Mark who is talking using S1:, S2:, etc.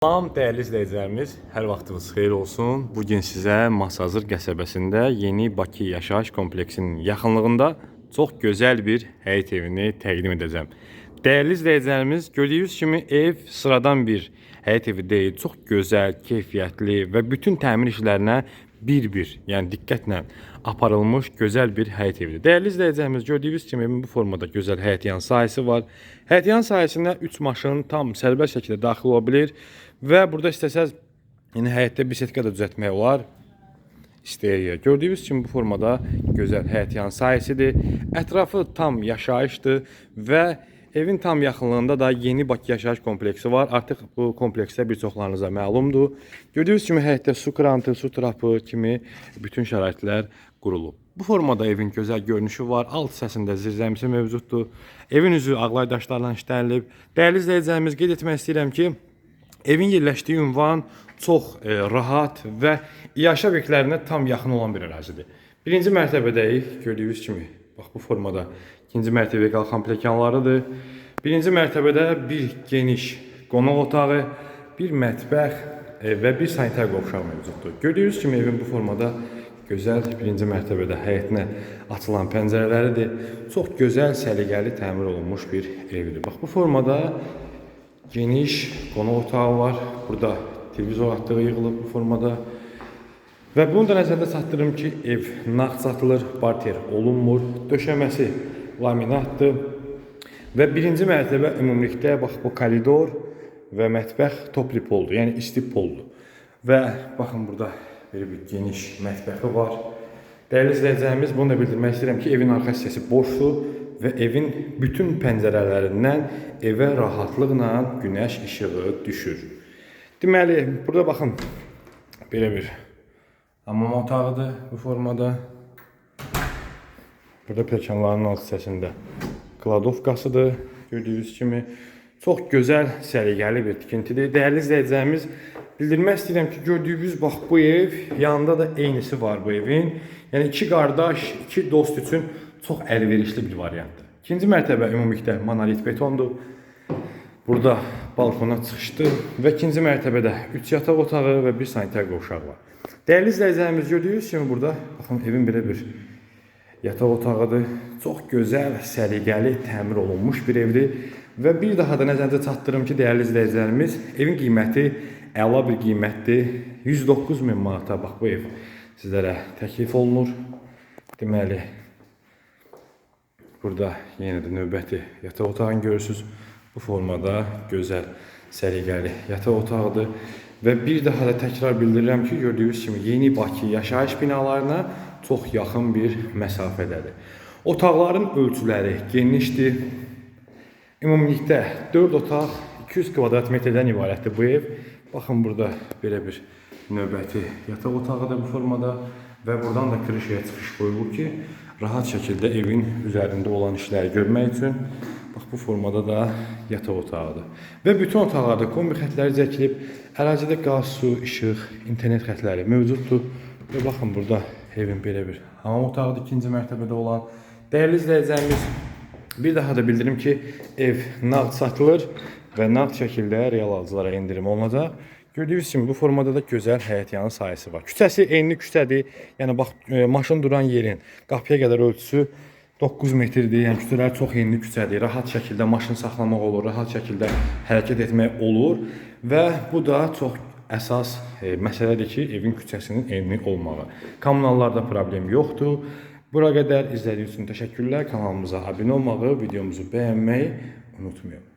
S1: Salam dəyərli izləyicilərimiz, hər vaxtınız xeyir olsun. Bu gün sizə Masazır qəsəbəsində yeni Bakı yaşayış kompleksinin yaxınlığında çox gözəl bir həyət evini təqdim edəcəm. Dəyərli izləyicilərimiz, gördüyünüz kimi ev sıradan bir həyət evi deyil, çox gözəl, keyfiyyətli və bütün təmir işlərinə bir-bir, yəni diqqətlə aparılmış gözəl bir həyət evidir. Dəyərli izləyicilərimiz, gördüyünüz kimi evin bu formada gözəl həyətyan sahəsi var. Həyətyan sahəsinə 3 maşın tam sərbəst şəkildə daxil ola bilir və burada istəsəz yəni həyətdə bisetka da düzəltmək olar. İstəyə. Gördüyünüz kimi bu formada gözəl həyətyan sahəsidir. Ətrafı tam yaşayışdır və evin tam yaxınlığında da yeni Bakı yaşayış kompleksi var. Artıq bu kompleksdə bir çoxlarınıza məlumdur. Gördüyünüz kimi həyətdə su krantı, su trapı kimi bütün şəraitlər qurulub. Bu formada evin gözəl görünüşü var. Alt hissəsində zirzəmisi mövcuddur. Evin üzü ağlay daşlarla işlənilib. Dəyərli izləyicilərimiz qeyd etmək istəyirəm ki, Evin yerləşdiyi ünvan çox e, rahat və yaşa obyektlərinə tam yaxın olan bir ərazidir. Birinci mərtəbədəyik, gördüyünüz kimi. Bax bu formada ikinci mərtəbəyə qalxan pilləkənlarıdır. Birinci mərtəbədə bir geniş qonaq otağı, bir mətbəx e, və bir sanitar qovşaq mövcuddur. Gördüyünüz kimi evin bu formada gözəl birinci mərtəbədə həyətinə açılan pəncərələridir. Çox gözəl, səliqəli təmir olunmuş bir evdir. Bax bu formada geniş qonaq otağı var. Burada televizor atlığı yığılıb bu formada. Və bunu da nəzərdə çatdırım ki, ev nağd satılır, barter olunmur. Döşəməsi laminatdır. Və birinci mərtəbə ümumilikdə bax bu koridor və mətbəx topli poldur, yəni isti poldur. Və baxın burada belə bir geniş mətbəxi var. Dəyərli izləyicilərimiz, bunu da bildirmək istəyirəm ki, evin arxa hissəsi boşdur və evin bütün pəncərələrindən evə rahatlıqla günəş işığı düşür. Deməli, burada baxın, belə bir hamam otağıdır bu formada. Burada pilləkənlərin alt hissəsində kladovkasıdır. Gördüyünüz kimi çox gözəl, səliqəli bir tikintidir. Dəyərli izləyicilərimiz, bildirmək istəyirəm ki, gördüyünüz bax bu ev, yanında da eynisi var bu evin. Yəni iki qardaş, iki dost üçün çox əlverişli bir variantdır. İkinci mərtəbə ümumilikdə monolit betondur. Burada balkona çıxışdır və ikinci mərtəbədə 3 yataq otağı və bir sanitar qovşaq var. Dəyərli izləyicilərimiz gördüyünüz kimi burada baxın evin belə bir yataq otağıdır. Çox gözəl, səliqəli, təmir olunmuş bir evdir. Və bir daha da nəzərdə çatdırım ki, dəyərli izləyicilərimiz, evin qiyməti əla bir qiymətdir. 109 min manata bax bu ev sizlərə təklif olunur. Deməli, burada yenə də növbəti yataq otağını görürsüz. Bu formada gözəl, səliqəli yataq otağıdır. Və bir daha da təkrar bildirirəm ki, gördüyünüz kimi yeni Bakı yaşayış binalarına çox yaxın bir məsafədədir. Otaqların ölçüləri genişdir. Ümumilikdə 4 otaq 200 kvadrat metrdən ibarətdir bu ev. Baxın burada belə bir növbəti yataq otağı da bu formada və buradan da krişaya çıxış qoyulub ki, rahat şəkildə evin üzərində olan işləri görmək üçün bax bu formada da yataq otağıdır. Və bütün otaqlarda kombi xətləri çəkilib, ərazidə qaz, su, işıq, internet xətləri mövcuddur. Və baxın burada evin belə bir hamam otağıdır ikinci mərtəbədə olan. Dəyərli izləyicilərimiz, bir daha da bildirim ki, ev nağd satılır və nağd şəkildə real alıcılara endirim olunacaq. Gördüyünüz kimi bu formada da gözəl həyətyanı sahəsi var. Küçəsi enli küçədir. Yəni bax e, maşın duran yerin qapıya qədər ölçüsü 9 metrdir. Yəni küçələr çox enli küçədir. Rahat şəkildə maşın saxlamaq olur, rahat şəkildə hərəkət etmək olur və bu da çox əsas e, məsələdir ki, evin küçəsinin enli olmağı. Kommunallarda problem yoxdur. Bura qədər izlədiyiniz üçün təşəkkürlər. Kanalımıza abunə olmağı, videomuzu bəyənməyi unutmayın.